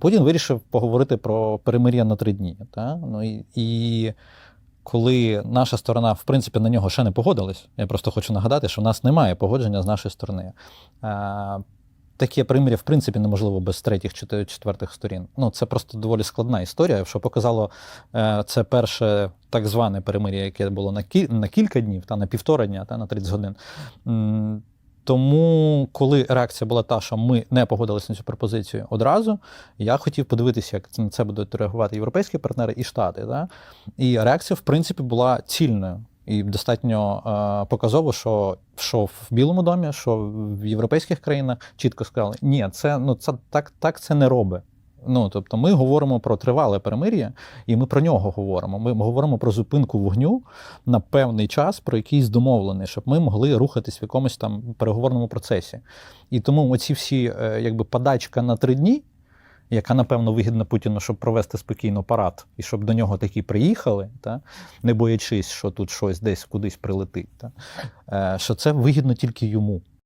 Путін вирішив поговорити про перемир'я на три дні. Та? Ну, і, і коли наша сторона, в принципі, на нього ще не погодилась, я просто хочу нагадати, що в нас немає погодження з нашої сторони. Е, Таке примір'я, в принципі, неможливо без третіх чи четвертих сторін. Ну, це просто доволі складна історія, що показало е, це перше так зване перемир'я, яке було на кілька днів, та на півтора дня, та на 30 годин. Тому, коли реакція була та, що ми не погодилися на цю пропозицію одразу, я хотів подивитися, як на це будуть реагувати європейські партнери і Штати. Да? І реакція, в принципі, була цільною. І достатньо е, показово, що, що в Білому домі, що в європейських країнах чітко сказали, ні, це ну це так, так це не робить. Ну тобто, ми говоримо про тривале перемир'я, і ми про нього говоримо. Ми говоримо про зупинку вогню на певний час, про якийсь домовлений, щоб ми могли рухатись в якомусь там переговорному процесі. І тому оці всі, е, якби подачка на три дні, яка напевно вигідна Путіну, щоб провести спокійно парад, і щоб до нього такі приїхали, та, не боячись, що тут щось десь кудись прилетить. Та, е, що це вигідно тільки йому.